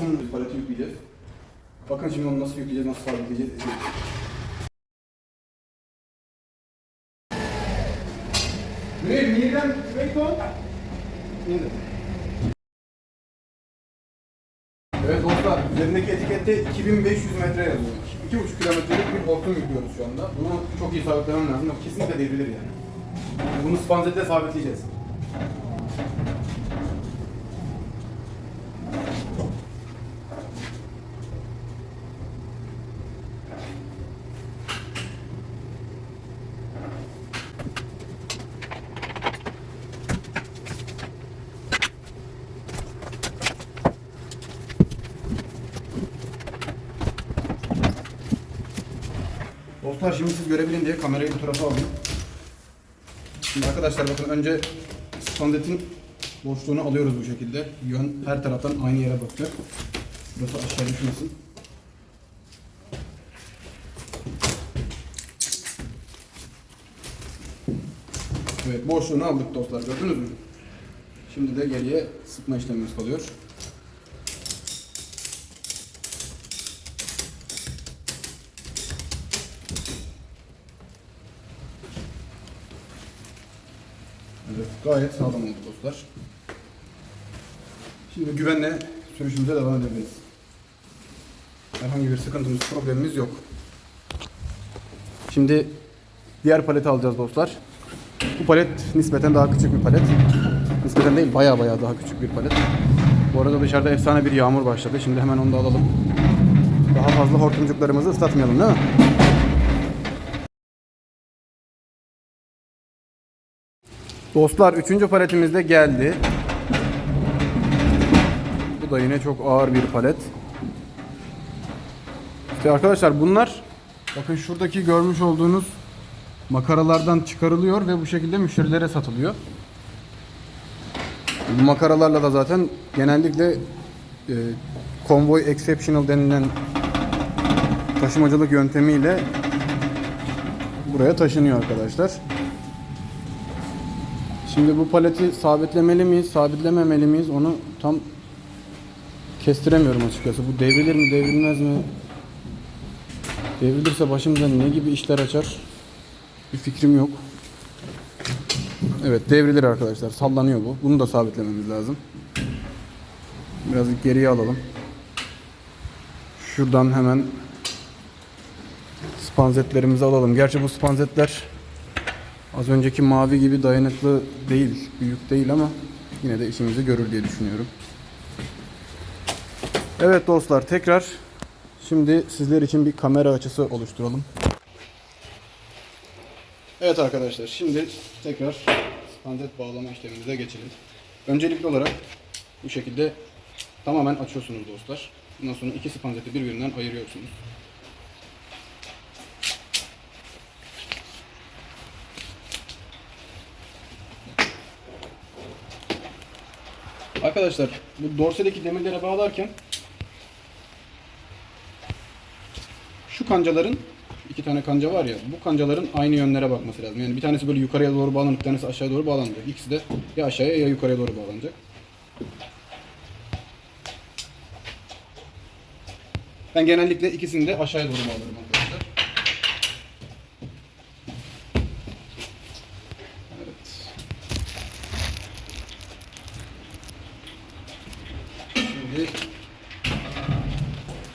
hortum paleti yükleyeceğiz. Bakın şimdi onu nasıl yükleyeceğiz, nasıl sabitleyeceğiz. Güney, Niğde'den Beyton. Niğde. Evet dostlar, üzerindeki etikette 2500 metre yazıyor. 2,5 kilometrelik bir hortum yüklüyoruz şu anda. Bunu çok iyi sabitlemem lazım. Kesinlikle devrilir yani. Bunu spanzetle sabitleyeceğiz. Dostlar şimdi siz görebilin diye kamerayı bu tarafa aldım. Şimdi arkadaşlar bakın önce spandetin boşluğunu alıyoruz bu şekilde. Yön her taraftan aynı yere bakacak. Burası aşağı düşmesin. Evet boşluğunu aldık dostlar gördünüz mü? Şimdi de geriye sıkma işlemimiz kalıyor. Gayet sağlam oldu dostlar. Şimdi güvenle sürüşümüze devam edebiliriz. Herhangi bir sıkıntımız, problemimiz yok. Şimdi diğer paleti alacağız dostlar. Bu palet nispeten daha küçük bir palet. Nispeten değil, baya baya daha küçük bir palet. Bu arada dışarıda efsane bir yağmur başladı. Şimdi hemen onu da alalım. Daha fazla hortumcuklarımızı ıslatmayalım değil mi? Dostlar üçüncü paletimiz de geldi. Bu da yine çok ağır bir palet. İşte arkadaşlar bunlar bakın şuradaki görmüş olduğunuz makaralardan çıkarılıyor ve bu şekilde müşterilere satılıyor. Bu makaralarla da zaten genellikle e, convoy exceptional denilen taşımacılık yöntemiyle buraya taşınıyor arkadaşlar. Şimdi bu paleti sabitlemeli miyiz, sabitlememeli miyiz onu tam kestiremiyorum açıkçası. Bu devrilir mi, devrilmez mi? Devrilirse başımıza ne gibi işler açar? Bir fikrim yok. Evet devrilir arkadaşlar. Sallanıyor bu. Bunu da sabitlememiz lazım. Biraz geriye alalım. Şuradan hemen spanzetlerimizi alalım. Gerçi bu spanzetler Az önceki mavi gibi dayanıklı değil, büyük değil ama yine de işimizi görür diye düşünüyorum. Evet dostlar tekrar şimdi sizler için bir kamera açısı oluşturalım. Evet arkadaşlar şimdi tekrar spandet bağlama işlemimize geçelim. Öncelikli olarak bu şekilde tamamen açıyorsunuz dostlar. Bundan sonra iki spanzeti birbirinden ayırıyorsunuz. Arkadaşlar bu dorsedeki demirlere bağlarken şu kancaların iki tane kanca var ya bu kancaların aynı yönlere bakması lazım. Yani bir tanesi böyle yukarıya doğru bağlanıp bir tanesi aşağıya doğru bağlanacak. İkisi de ya aşağıya ya yukarıya doğru bağlanacak. Ben genellikle ikisini de aşağıya doğru bağlarım arkadaşlar. Evet. Şimdi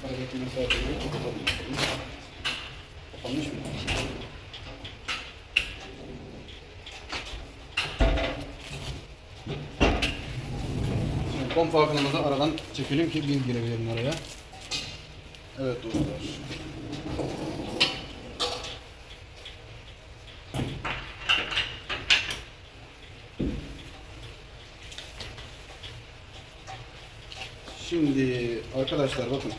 aradaki mesafeyi kapatalım. Kapanmış mı? Şimdi kom farkımızı aradan çekelim ki biz girebilelim araya. Evet dostlar. Şimdi arkadaşlar bakın.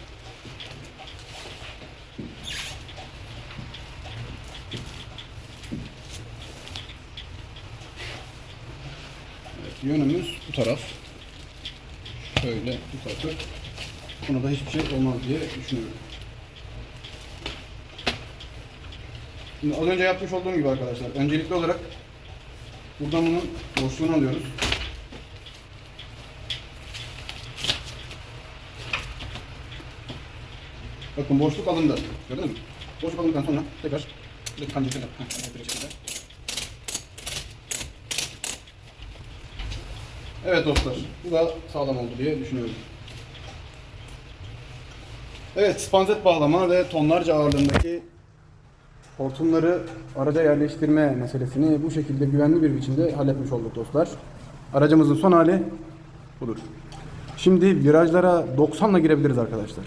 Yönümüz bu taraf. Şöyle bu tarafı. Buna da hiçbir şey olmaz diye düşünüyorum. Şimdi az önce yapmış olduğum gibi arkadaşlar. Öncelikli olarak buradan bunun boşluğunu alıyoruz. Bakın boşluk alındı. Gördünüz mü? Boşluk alındıktan sonra tekrar bir kancayı da şekilde. Evet dostlar. Bu da sağlam oldu diye düşünüyorum. Evet, spanzet bağlama ve tonlarca ağırlığındaki hortumları araca yerleştirme meselesini bu şekilde güvenli bir biçimde halletmiş olduk dostlar. Aracımızın son hali budur. Şimdi virajlara 90'la girebiliriz arkadaşlar.